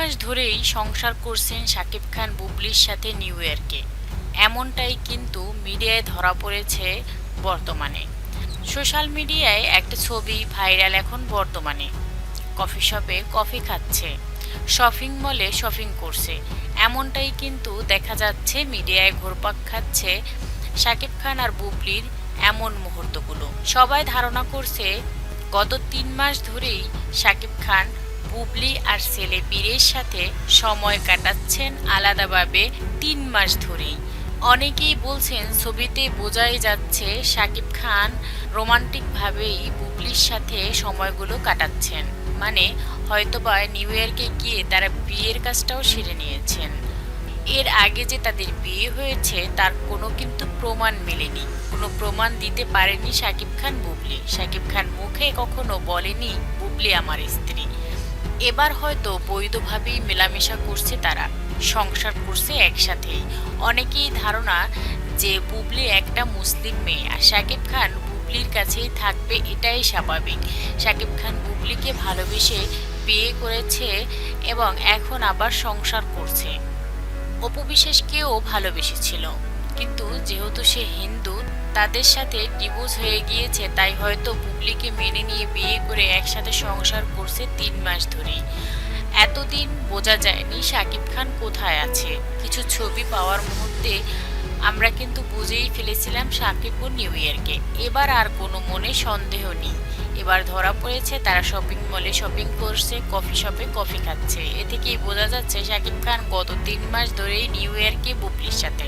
মাস ধরেই সংসার করছেন শাকিব খান বুবলির সাথে নিউ ইয়র্কে। এমনটাই কিন্তু মিডিয়ায় ধরা পড়েছে বর্তমানে। সোশ্যাল মিডিয়ায় একটা ছবি ভাইরাল এখন বর্তমানে। কফি শপে কফি খাচ্ছে, শপিং মলে শপিং করছে। এমনটাই কিন্তু দেখা যাচ্ছে, মিডিয়ায় ঘোরপাক খাচ্ছে শাকিব খান আর বুবলির এমন মুহূর্তগুলো। সবাই ধারণা করছে, গত তিন মাস ধরেই শাকিব খান বুবলি আর ছেলে বীরের সাথে সময় কাটাচ্ছেন আলাদাভাবে তিন মাস ধরেই। অনেকেই বলছেন, ছবিতে বোঝাই যাচ্ছে শাকিব খান রোমান্টিকভাবেই বুবলির সাথে সময়গুলো কাটাচ্ছেন। মানে হয়তোবা নিউ ইয়র্কে গিয়ে তারা বিয়ের কাজটাও সেরে নিয়েছেন। এর আগে যে তাদের বিয়ে হয়েছে, তার কোনো কিন্তু প্রমাণ মেলেনি। কোনো প্রমাণ দিতে পারেনি শাকিব খান বুবলি। শাকিব খান মুখে কখনো বলেনি, বুবলি আমার স্ত্রী। এবার হয়তো বৈধভাবেই মেলামেশা করছে তারা, সংসার করছে একসাথেই। অনেকেই ধারণা যে বুবলি একটা মুসলিম মেয়ে, আর শাকিব খান বুবলির কাছেই থাকবে এটাই স্বাভাবিক। শাকিব খান বুবলিকে ভালোবেসে বিয়ে করেছে এবং এখন আবার সংসার করছে। অপু বিশ্বাসকেও ভালোবেসেছিল, কিন্তু যেহেতু সে হিন্দু তাদের সাথে ডিভোর্স হয়ে গিয়েছে, তাই হয়তো বুবলিকে মেনে নিয়ে বিয়ে করে একসাথে সংসার করছে তিন মাস ধরেই। এতদিন বোঝা যায়নি শাকিব খান কোথায় আছে। কিছু ছবি পাওয়ার মুহূর্তে আমরা কিন্তু বুঝেই ফেলেছিলাম সাকিবপুর নিউ ইয়ারকে। এবার আর কোনো মনে সন্দেহ নেই। এবার ধরা পড়েছে তারা শপিং মলে শপিং করছে, কফি শপে কফি খাচ্ছে। এ থেকেই বোঝা যাচ্ছে শাকিব খান গত তিন মাস ধরেই নিউ ইয়ারকে বুবলির সাথে।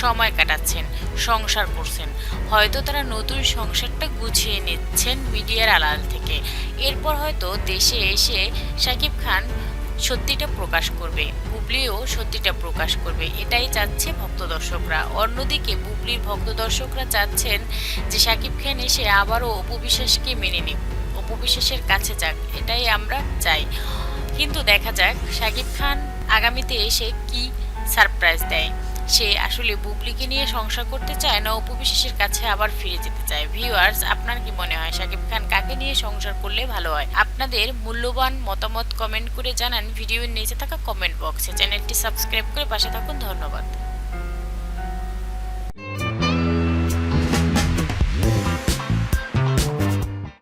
সময় কাটাচ্ছেন, সংসার করছেন। হয়তো তারা নতুন সংসারটা গুছিয়ে নিচ্ছেন মিডিয়ার আড়াল থেকে। এরপর হয়তো দেশে এসে শাকিব খান সত্যিটা প্রকাশ করবে, বুবলিও সত্যিটা প্রকাশ করবে। এটাই চাচ্ছে ভক্ত দর্শকরা। অন্যদিকে বুবলির ভক্ত দর্শকরা চাচ্ছেন যে শাকিব খান এসে আবারও অপবিশ্বাসকে মেনে নিক অপবিশ্বাসের কাছে যাক, এটাই আমরা চাই। কিন্তু দেখা যাক শাকিব খান আগামীতে এসে কি সারপ্রাইজ দেয়। সে আসলে বুবলিকে নিয়ে সংসার করতে চায় না, অপু বিশেষের কাছে আবার ফিরে যেতে চায়। ভিউয়ার্স আপনার কি মনে হয়? শাকিব খান কাকে নিয়ে সংসার করলে ভালো হয়? আপনাদের মূল্যবান মতামত কমেন্ট করে জানান। ভিডিওর নিচে থাকা কমেন্ট বক্সে চ্যানেলটি সাবস্ক্রাইব করে পাশে থাকুন। ধন্যবাদ।